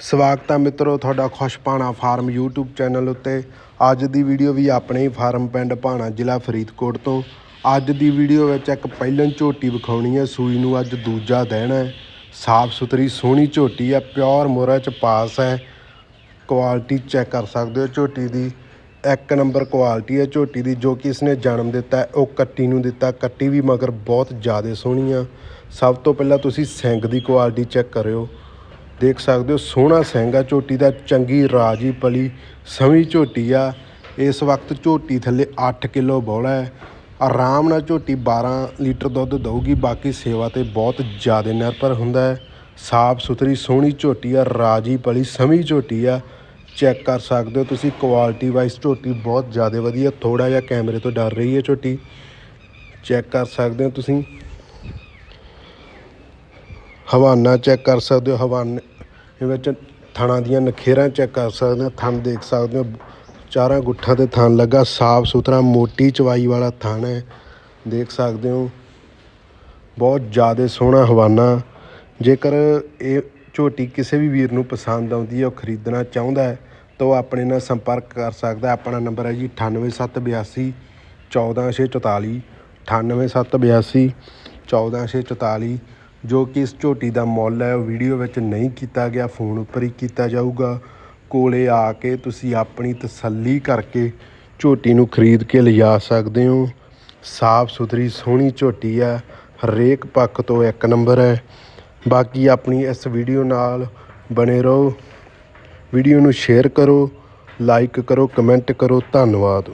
ਸਵਾਗਤ ਹੈ ਮਿੱਤਰੋ, ਤੁਹਾਡਾ ਖੁਸ਼ਪਾਣਾ ਫਾਰਮ YouTube ਚੈਨਲ ਉੱਤੇ। ਅੱਜ ਦੀ ਵੀਡੀਓ ਵੀ ਆਪਣੇ ਹੀ ਫਾਰਮ ਪਿੰਡ ਭਾਣਾ ਜ਼ਿਲ੍ਹਾ ਫਰੀਦਕੋਟ ਤੋਂ। ਅੱਜ ਦੀ ਵੀਡੀਓ ਵਿੱਚ ਇੱਕ ਪਹਿਲਨ ਝੋਟੀ ਵਿਖਾਉਣੀ ਹੈ, ਸੂਈ ਨੂੰ ਅੱਜ ਦੂਜਾ ਦਿਨ ਹੈ। ਸਾਫ਼ ਸੁਥਰੀ, ਸੋਹਣੀ ਝੋਟੀ ਹੈ, ਪਿਓਰ ਮੋਰਾ ਚ ਪਾਸ ਹੈ। ਕੁਆਲਿਟੀ ਚੈੱਕ ਕਰ ਸਕਦੇ ਹੋ ਝੋਟੀ ਦੀ। ਇੱਕ ਨੰਬਰ ਕੁਆਲਿਟੀ ਹੈ ਝੋਟੀ ਦੀ, ਜੋ ਕਿ ਇਸਨੇ ਜਨਮ ਦਿੱਤਾ ਉਹ ਕੱਟੀ ਨੂੰ ਦਿੱਤਾ, ਕੱਟੀ ਵੀ ਮਗਰ ਬਹੁਤ ਜ਼ਿਆਦਾ ਸੋਹਣੀ ਆ। ਸਭ ਤੋਂ ਪਹਿਲਾਂ ਤੁਸੀਂ ਸਿੰਗ ਦੀ ਕੁਆਲਿਟੀ ਚੈੱਕ ਕਰਿਓ। ਦੇਖ ਸਕਦੇ ਹੋ, ਸੋਹਣਾ ਸਹਿੰਗਾ ਝੋਟੀ ਦਾ, ਚੰਗੀ ਰਾਜੀ ਪਲੀ, ਸਵੀ ਝੋਟੀ ਆ। ਇਸ ਵਕਤ ਝੋਟੀ ਥੱਲੇ 8 ਕਿਲੋ ਬੋਲਾ ਹੈ। ਆਰਾਮ ਨਾਲ ਝੋਟੀ 12 ਲੀਟਰ ਦੁੱਧ ਦਊਗੀ, ਬਾਕੀ ਸੇਵਾ ਤੇ ਬਹੁਤ ਜ਼ਿਆਦਾ ਨਿਰਭਰ ਹੁੰਦਾ ਹੈ। ਸਾਫ਼ ਸੁਥਰੀ, ਸੋਹਣੀ ਝੋਟੀ ਆ, ਰਾਜੀ ਪਲੀ, ਸਵੀ ਝੋਟੀ ਆ। ਚੈੱਕ ਕਰ ਸਕਦੇ ਹੋ ਤੁਸੀਂ ਕੁਆਲਿਟੀ ਵਾਈਜ਼ ਝੋਟੀ ਬਹੁਤ ਜ਼ਿਆਦਾ ਵਧੀਆ ਥੋੜਾ ਜਿਹਾ ਕੈਮਰੇ ਤੋਂ ਡਰ ਰਹੀ ਹੈ ਝੋਟੀ। ਚੈੱਕ ਕਰ ਸਕਦੇ ਹੋ ਤੁਸੀਂ। ਹਵਾਨਾ ਚੈੱਕ ਕਰ ਸਕਦੇ ਹੋ ਹਵਾਨੇ ਵਿੱਚ ਥਣਾਂ ਦੀਆਂ ਨਖੇਰਾਂ ਚੈੱਕ ਕਰ ਸਕਦੇ ਹੋ, ਥਣ ਦੇਖ ਸਕਦੇ ਹੋ, ਚਾਰਾਂ ਗੁੱਠਾਂ ਤੇ ਥਣ ਲੱਗਾ, ਸਾਫ਼ ਸੁਥਰਾ, ਮੋਟੀ ਚਵਾਈ ਵਾਲਾ ਥਣ ਹੈ, ਦੇਖ ਸਕਦੇ ਹੋ। ਬਹੁਤ ਜ਼ਿਆਦਾ ਸੋਹਣਾ ਹਵਾਨਾ। ਜੇਕਰ ਇਹ ਝੋਟੀ ਕਿਸੇ ਵੀ ਵੀਰ ਨੂੰ ਪਸੰਦ ਆਉਂਦੀ ਹੈ, ਉਹ ਖਰੀਦਣਾ ਚਾਹੁੰਦਾ ਹੈ, ਤਾਂ ਉਹ ਆਪਣੇ ਨਾਲ ਸੰਪਰਕ ਕਰ ਸਕਦਾ ਆਪਣਾ ਨੰਬਰ ਹੈ ਜੀ 98782 14644 98782 14644 ਜੋ ਕਿ ਇਸ ਝੋਟੀ ਦਾ ਮੁੱਲ ਹੈ, ਉਹ ਵੀਡੀਓ ਵਿੱਚ ਨਹੀਂ ਕੀਤਾ ਗਿਆ, ਫੋਨ ਉੱਪਰ ਹੀ ਕੀਤਾ ਜਾਊਗਾ। ਕੋਲੇ ਆ ਕੇ ਤੁਸੀਂ ਆਪਣੀ ਤਸੱਲੀ ਕਰਕੇ ਝੋਟੀ ਨੂੰ ਖਰੀਦ ਕੇ ਲਿਜਾ ਸਕਦੇ ਹੋ। ਸਾਫ਼ ਸੁਥਰੀ, ਸੋਹਣੀ ਝੋਟੀ ਹੈ, ਹਰੇਕ ਪੱਖ ਤੋਂ ਇੱਕ ਨੰਬਰ ਹੈ। ਬਾਕੀ ਆਪਣੀ ਇਸ ਵੀਡੀਓ ਨਾਲ ਬਣੇ ਰਹੋ। ਵੀਡੀਓ ਨੂੰ ਸ਼ੇਅਰ ਕਰੋ, ਲਾਈਕ ਕਰੋ, ਕਮੈਂਟ ਕਰੋ। ਧੰਨਵਾਦ।